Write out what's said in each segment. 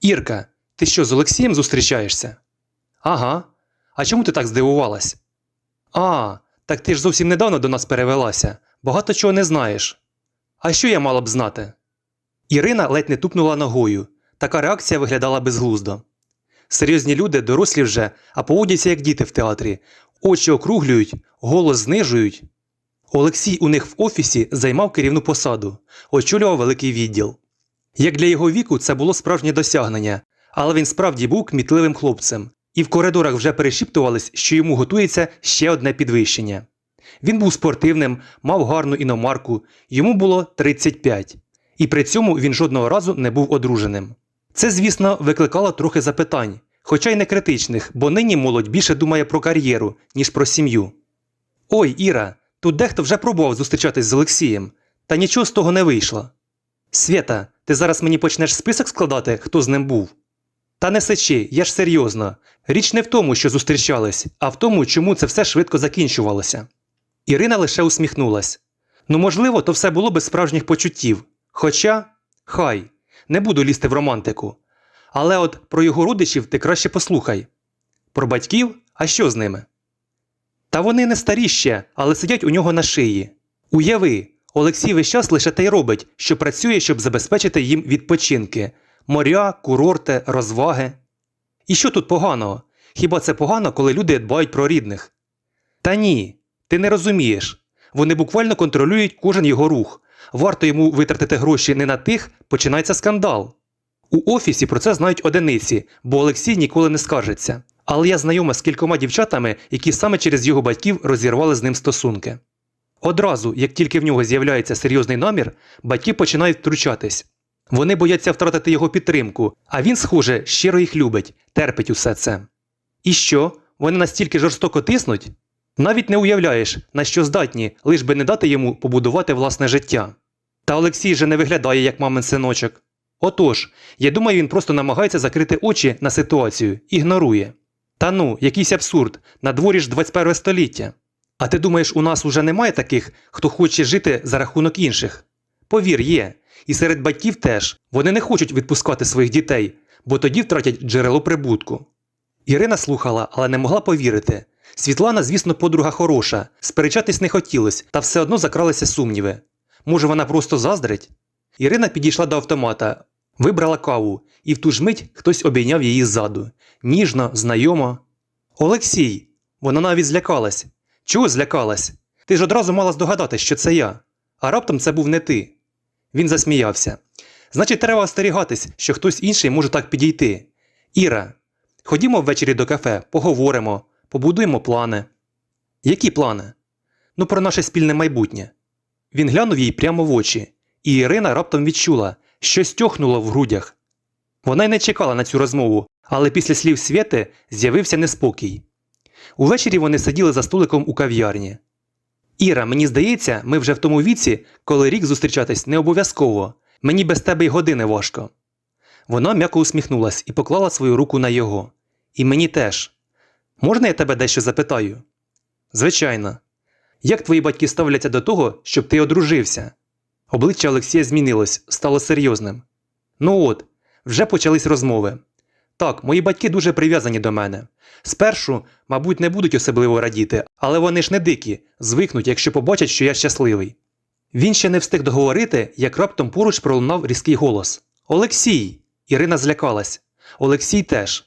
Ірка, ти що, з Олексієм зустрічаєшся? Ага. А чому ти так здивувалась? А, так ти ж зовсім недавно до нас перевелася. Багато чого не знаєш. А що я мала б знати? Ірина ледь не тупнула ногою. Така реакція виглядала безглуздо. Серйозні люди, дорослі вже, а поводяться як діти в театрі, очі округлюють, голос знижують. Олексій у них в офісі займав керівну посаду, очолював великий відділ. Як для його віку, це було справжнє досягнення, але він справді був кмітливим хлопцем, і в коридорах вже перешіптувались, що йому готується ще одне підвищення. Він був спортивним, мав гарну іномарку, йому було 35, і при цьому він жодного разу не був одруженим. Це, звісно, викликало трохи запитань, хоча й не критичних, бо нині молодь більше думає про кар'єру, ніж про сім'ю. Ой, Іра, тут дехто вже пробував зустрічатись з Олексієм, та нічого з того не вийшло. Свята, ти зараз мені почнеш список складати, хто з ним був? Та не сечи, я ж серйозно. Річ не в тому, що зустрічались, а в тому, чому це все швидко закінчувалося. Ірина лише усміхнулась. Ну, можливо, то все було без справжніх почуттів. Хоча, хай, не буду лізти в романтику. Але от про його родичів ти краще послухай. Про батьків, а що з ними? Та вони не старі ще, але сидять у нього на шиї. Уяви, Олексій весь час лише те й робить, що працює, щоб забезпечити їм відпочинки, моря, курорти, розваги. І що тут поганого? Хіба це погано, коли люди дбають про рідних? Та ні, ти не розумієш. Вони буквально контролюють кожен його рух. Варто йому витратити гроші не на тих, починається скандал. У офісі про це знають одиниці, бо Олексій ніколи не скаржиться. Але я знайома з кількома дівчатами, які саме через його батьків розірвали з ним стосунки. Одразу, як тільки в нього з'являється серйозний намір, батьки починають втручатись. Вони бояться втратити його підтримку, а він, схоже, щиро їх любить, терпить усе це. І що? Вони настільки жорстоко тиснуть? Навіть не уявляєш, на що здатні, лиш би не дати йому побудувати власне життя. Та Олексій же не виглядає як мамин синочок. Отож, я думаю, він просто намагається закрити очі на ситуацію, ігнорує. Та ну, якийсь абсурд, на дворі ж 21 століття. А ти думаєш, у нас уже немає таких, хто хоче жити за рахунок інших? Повір, є. І серед батьків теж вони не хочуть відпускати своїх дітей, бо тоді втратять джерело прибутку. Ірина слухала, але не могла повірити. Світлана, звісно, подруга хороша, сперечатись не хотілось, та все одно закралися сумніви. Може, вона просто заздрить? Ірина підійшла до автомата, вибрала каву, і в ту ж мить хтось обійняв її ззаду. Ніжно, знайомо. Олексій! Вона навіть злякалась. Чого злякалась? Ти ж одразу мала здогадатись, що це я. А раптом це був не ти. Він засміявся. Значить, треба остерігатись, що хтось інший може так підійти. Іра, ходімо ввечері до кафе, поговоримо, побудуємо плани. Які плани? Ну, про наше спільне майбутнє. Він глянув їй прямо в очі, і Ірина раптом відчула, щось тьохнуло в грудях. Вона й не чекала на цю розмову, але після слів Свєти з'явився неспокій. Увечері вони сиділи за столиком у кав'ярні. Іра, мені здається, ми вже в тому віці, коли рік зустрічатись не обов'язково. Мені без тебе й години важко. Вона м'яко усміхнулась і поклала свою руку на його. І мені теж. Можна я тебе дещо запитаю? Звичайно. Як твої батьки ставляться до того, щоб ти одружився? Обличчя Олексія змінилось, стало серйозним. Ну от, вже почались розмови. Так, мої батьки дуже прив'язані до мене. Спершу, мабуть, не будуть особливо радіти, але вони ж не дикі, звикнуть, якщо побачать, що я щасливий. Він ще не встиг договорити, як раптом поруч пролунав різкий голос Олексій! Ірина злякалась. Олексій теж.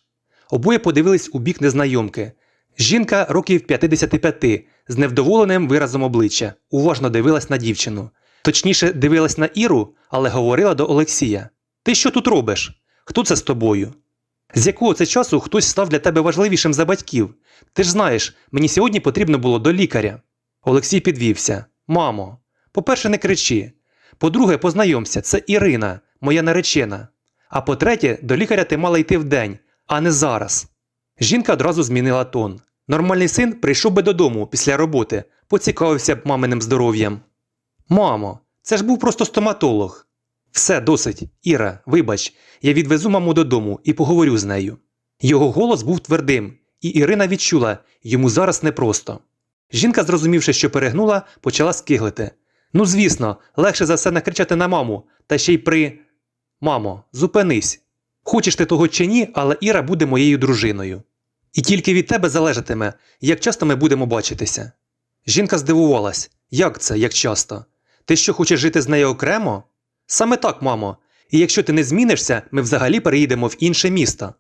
Обоє подивились у бік незнайомки. Жінка років 55, з невдоволеним виразом обличчя, уважно дивилась на дівчину. Точніше, дивилась на Іру, але говорила до Олексія: Ти що тут робиш? Хто це з тобою? З якого це часу хтось став для тебе важливішим за батьків? Ти ж знаєш, мені сьогодні потрібно було до лікаря. Олексій підвівся. Мамо, по-перше, не кричи. По-друге, познайомся, це Ірина, моя наречена. А по-третє, до лікаря ти мала йти вдень, а не зараз. Жінка одразу змінила тон. Нормальний син прийшов би додому після роботи, поцікавився б маминим здоров'ям. Мамо, це ж був просто стоматолог. Все, досить, Іра, вибач, я відвезу маму додому і поговорю з нею. Його голос був твердим, і Ірина відчула, йому зараз непросто. Жінка, зрозумівши, що перегнула, почала скиглити. Ну, звісно, легше за все накричати на маму, та ще й при. Мамо, зупинись. Хочеш ти того чи ні, але Іра буде моєю дружиною. І тільки від тебе залежатиме, як часто ми будемо бачитися. Жінка здивувалась, як це, як часто? Ти що хочеш жити з нею окремо? Саме так, мамо. І якщо ти не змінишся, ми взагалі переїдемо в інше місто.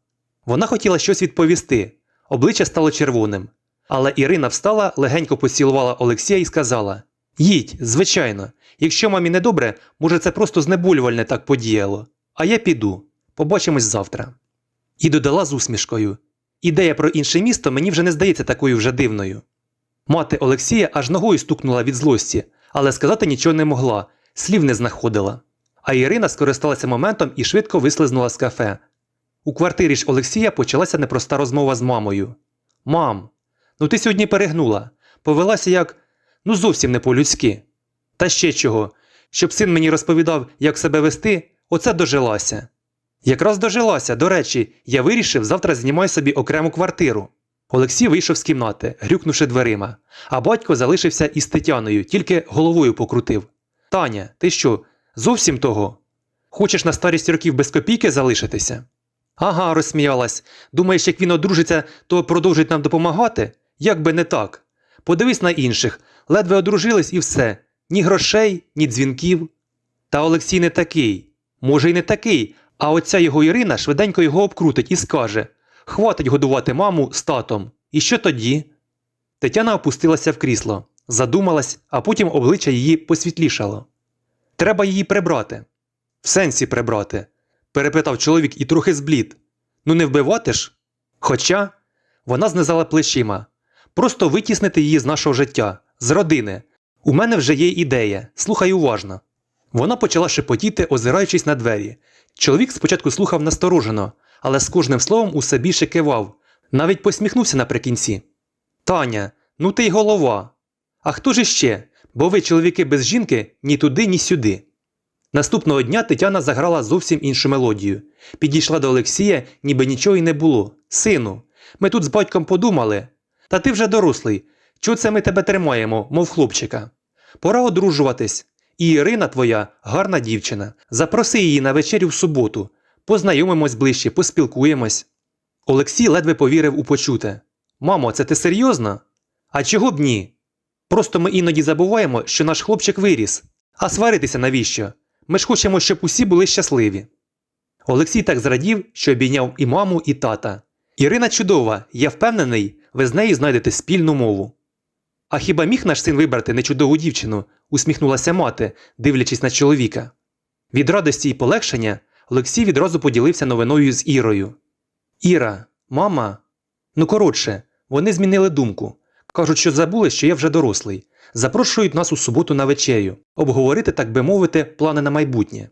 Вона хотіла щось відповісти, обличчя стало червоним. Але Ірина встала, легенько поцілувала Олексія і сказала: Їдь, звичайно, якщо мамі не добре, може це просто знеболювальне так подіяло. А я піду. Побачимось завтра. І додала з усмішкою: Ідея про інше місто мені вже не здається такою вже дивною. Мати Олексія аж ногою стукнула від злості, але сказати нічого не могла, слів не знаходила. А Ірина скористалася моментом і швидко вислизнула з кафе. У квартирі ж Олексія почалася непроста розмова з мамою. Мам, ну ти сьогодні перегнула, повелася як ну зовсім не по-людськи. Та ще чого, щоб син мені розповідав, як себе вести, оце дожилася. Якраз дожилася, до речі, я вирішив завтра знімай собі окрему квартиру. Олексій вийшов з кімнати, грюкнувши дверима, а батько залишився із Тетяною, тільки головою покрутив. Таня, ти що, зовсім того? Хочеш на старість років без копійки залишитися? Ага, розсміялась. Думаєш, як він одружиться, то продовжить нам допомагати? Як би не так. Подивись на інших, ледве одружились і все. Ні грошей, ні дзвінків. Та Олексій не такий. Може, й не такий, а оця його Ірина швиденько його обкрутить і скаже: Хватить годувати маму з татом. І що тоді? Тетяна опустилася в крісло, задумалась, а потім обличчя її посвітлішало. Треба її прибрати. В сенсі прибрати, перепитав чоловік і трохи зблід. Ну не вбивати ж? Хоча вона знизала плечима. Просто витіснити її з нашого життя, з родини. У мене вже є ідея, слухай уважно. Вона почала шепотіти, озираючись на двері. Чоловік спочатку слухав насторожено, але з кожним словом усе більше кивав, навіть посміхнувся наприкінці. Таня, ну ти й голова. А хто ж іще? Бо ви, чоловіки без жінки, ні туди, ні сюди. Наступного дня Тетяна заграла зовсім іншу мелодію. Підійшла до Олексія, ніби нічого й не було. Сину, ми тут з батьком подумали. Та ти вже дорослий. Чого це ми тебе тримаємо, мов хлопчика? Пора одружуватись. І Ірина твоя гарна дівчина. Запроси її на вечерю в суботу. Познайомимось ближче, поспілкуємось. Олексій ледве повірив у почуте. Мамо, це ти серйозно? А чого б ні? Просто ми іноді забуваємо, що наш хлопчик виріс. А сваритися навіщо? Ми ж хочемо, щоб усі були щасливі. Олексій так зрадів, що обійняв і маму, і тата. Ірина чудова, я впевнений, ви з нею знайдете спільну мову. А хіба міг наш син вибрати нечудову дівчину? усміхнулася мати, дивлячись на чоловіка. Від радості і полегшення Олексій відразу поділився новиною з Ірою. Іра, мама. Ну коротше, вони змінили думку. Кажуть, що забули, що я вже дорослий. Запрошують нас у суботу на вечерю, обговорити, так би мовити, плани на майбутнє.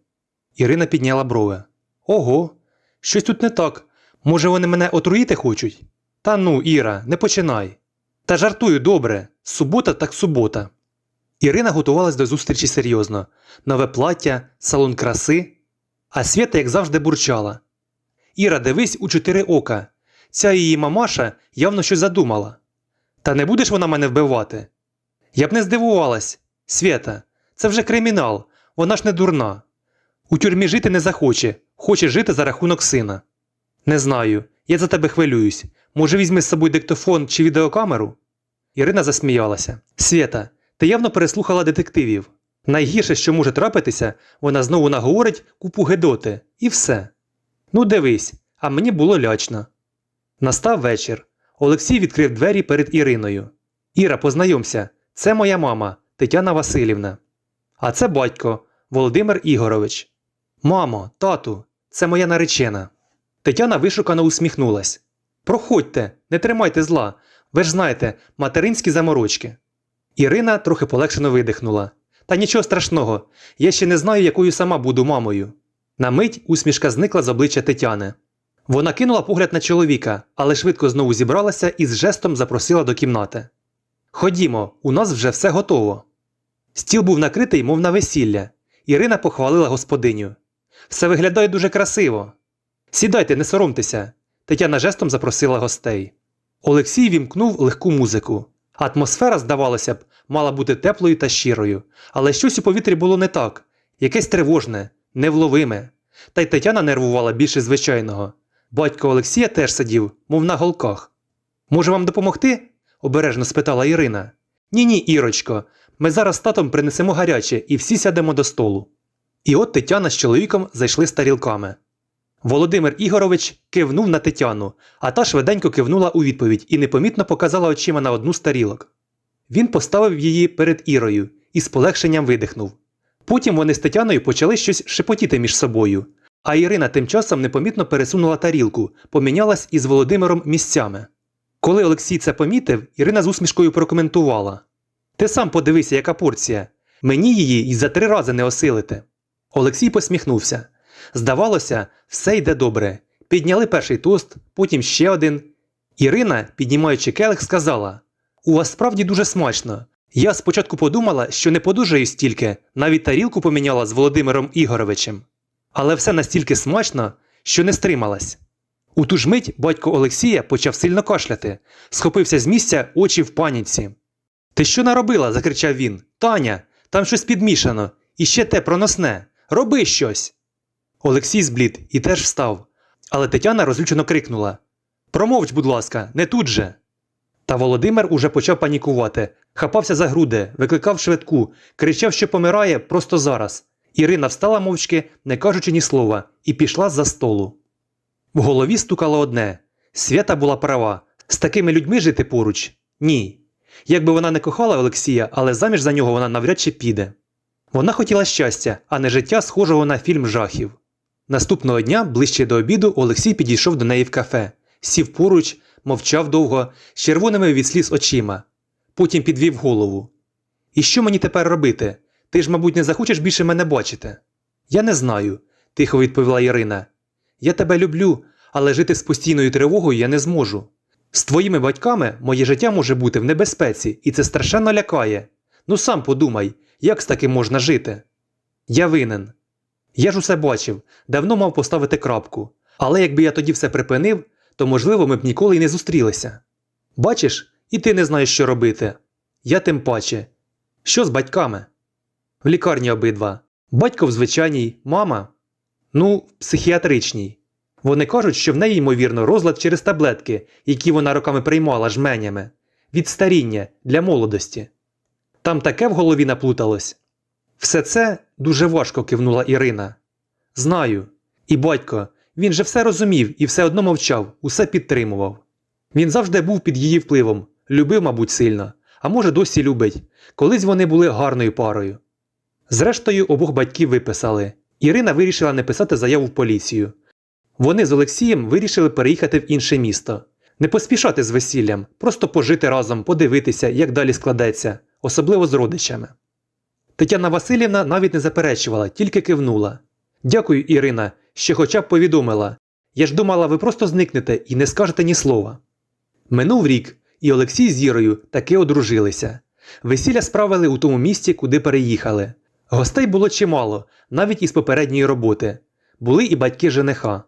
Ірина підняла брови. Ого, щось тут не так. Може, вони мене отруїти хочуть? Та ну, Іра, не починай. Та жартую добре. Субота так субота. Ірина готувалась до зустрічі серйозно. Нове плаття, салон краси. А Свята, як завжди, бурчала. Іра, дивись у чотири ока. Ця її мамаша явно щось задумала. Та не будеш вона мене вбивати? Я б не здивувалась. Свята, це вже кримінал, вона ж не дурна. У тюрмі жити не захоче, хоче жити за рахунок сина. Не знаю, я за тебе хвилююсь. Може, візьми з собою диктофон чи відеокамеру? Ірина засміялася. Свята, ти явно переслухала детективів. Найгірше, що може трапитися, вона знову наговорить купу гедоти, і все. Ну, дивись, а мені було лячно. Настав вечір. Олексій відкрив двері перед Іриною. Іра, познайомся, це моя мама Тетяна Васильівна. А це батько Володимир Ігорович. Мамо, тату, це моя наречена. Тетяна вишукано усміхнулась. Проходьте, не тримайте зла. Ви ж знаєте, материнські заморочки. Ірина трохи полегшено видихнула. Та нічого страшного, я ще не знаю, якою сама буду мамою. На мить усмішка зникла з обличчя Тетяни. Вона кинула погляд на чоловіка, але швидко знову зібралася і з жестом запросила до кімнати. Ходімо, у нас вже все готово. Стіл був накритий, мов на весілля. Ірина похвалила господиню. Все виглядає дуже красиво. Сідайте, не соромтеся. Тетяна жестом запросила гостей. Олексій вімкнув легку музику. Атмосфера, здавалося б, мала бути теплою та щирою, але щось у повітрі було не так, якесь тривожне, невловиме. Та й Тетяна нервувала більше звичайного. Батько Олексія теж сидів, мов на голках. Може вам допомогти? обережно спитала Ірина. Ні, ні, Ірочко, ми зараз з татом принесемо гаряче і всі сядемо до столу. І от Тетяна з чоловіком зайшли з тарілками. Володимир Ігорович кивнув на Тетяну, а та швиденько кивнула у відповідь і непомітно показала очима на одну з тарілок. Він поставив її перед Ірою і з полегшенням видихнув. Потім вони з Тетяною почали щось шепотіти між собою, а Ірина тим часом непомітно пересунула тарілку, помінялась із Володимиром місцями. Коли Олексій це помітив, Ірина з усмішкою прокоментувала: Ти сам подивися, яка порція. Мені її і за три рази не осилити. Олексій посміхнувся. Здавалося, все йде добре. Підняли перший тост, потім ще один. Ірина, піднімаючи келих, сказала: У вас справді дуже смачно. Я спочатку подумала, що не подужаю стільки, навіть тарілку поміняла з Володимиром Ігоровичем. Але все настільки смачно, що не стрималась. У ту ж мить батько Олексія почав сильно кашляти, схопився з місця очі в паніці. Ти що наробила? закричав він. Таня, там щось підмішано, і ще те проносне. Роби щось. Олексій зблід і теж встав. Але Тетяна розлючено крикнула: Промовч, будь ласка, не тут же. Та Володимир уже почав панікувати, хапався за груди, викликав швидку, кричав, що помирає просто зараз. Ірина встала мовчки, не кажучи ні слова, і пішла з-за столу. В голові стукало одне свята була права. З такими людьми жити поруч? Ні. Якби вона не кохала Олексія, але заміж за нього вона навряд чи піде. Вона хотіла щастя, а не життя, схожого на фільм жахів. Наступного дня, ближче до обіду, Олексій підійшов до неї в кафе, сів поруч, мовчав довго, з червоними від сліз очима. Потім підвів голову. І що мені тепер робити? Ти ж, мабуть, не захочеш більше мене бачити? Я не знаю, тихо відповіла Ірина. Я тебе люблю, але жити з постійною тривогою я не зможу. З твоїми батьками моє життя може бути в небезпеці, і це страшенно лякає. Ну сам подумай, як з таким можна жити? Я винен. Я ж усе бачив, давно мав поставити крапку. Але якби я тоді все припинив, то, можливо, ми б ніколи й не зустрілися. Бачиш, і ти не знаєш, що робити. Я тим паче. Що з батьками? В лікарні обидва. Батько в звичайній, мама. Ну, в психіатричній. Вони кажуть, що в неї, ймовірно, розлад через таблетки, які вона роками приймала жменями. Від старіння для молодості. Там таке в голові наплуталось. Все це дуже важко кивнула Ірина. Знаю. І батько, він же все розумів і все одно мовчав, усе підтримував. Він завжди був під її впливом, любив, мабуть, сильно, а може, досі любить. Колись вони були гарною парою. Зрештою, обох батьків виписали. Ірина вирішила не писати заяву в поліцію. Вони з Олексієм вирішили переїхати в інше місто. Не поспішати з весіллям, просто пожити разом, подивитися, як далі складеться, особливо з родичами. Тетяна Васильівна навіть не заперечувала, тільки кивнула. Дякую, Ірина, що хоча б повідомила. Я ж думала, ви просто зникнете і не скажете ні слова. Минув рік, і Олексій з Ірою таки одружилися. Весілля справили у тому місці, куди переїхали. Гостей було чимало, навіть із попередньої роботи. Були і батьки жениха.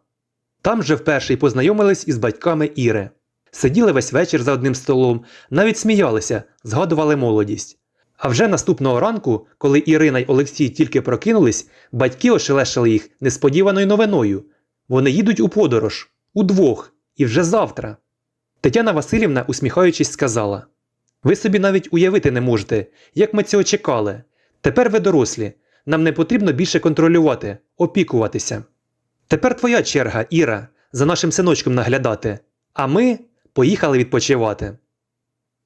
Там же вперше й познайомились із батьками Іри. Сиділи весь вечір за одним столом, навіть сміялися, згадували молодість. А вже наступного ранку, коли Ірина й Олексій тільки прокинулись, батьки ошелешили їх несподіваною новиною. Вони їдуть у подорож удвох, і вже завтра. Тетяна Васильівна, усміхаючись, сказала: Ви собі навіть уявити не можете, як ми цього чекали. Тепер ви дорослі, нам не потрібно більше контролювати, опікуватися. Тепер твоя черга, Іра, за нашим синочком наглядати, а ми поїхали відпочивати.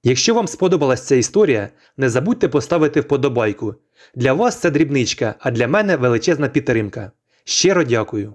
Якщо вам сподобалась ця історія, не забудьте поставити вподобайку. Для вас це дрібничка, а для мене величезна підтримка. Щиро дякую.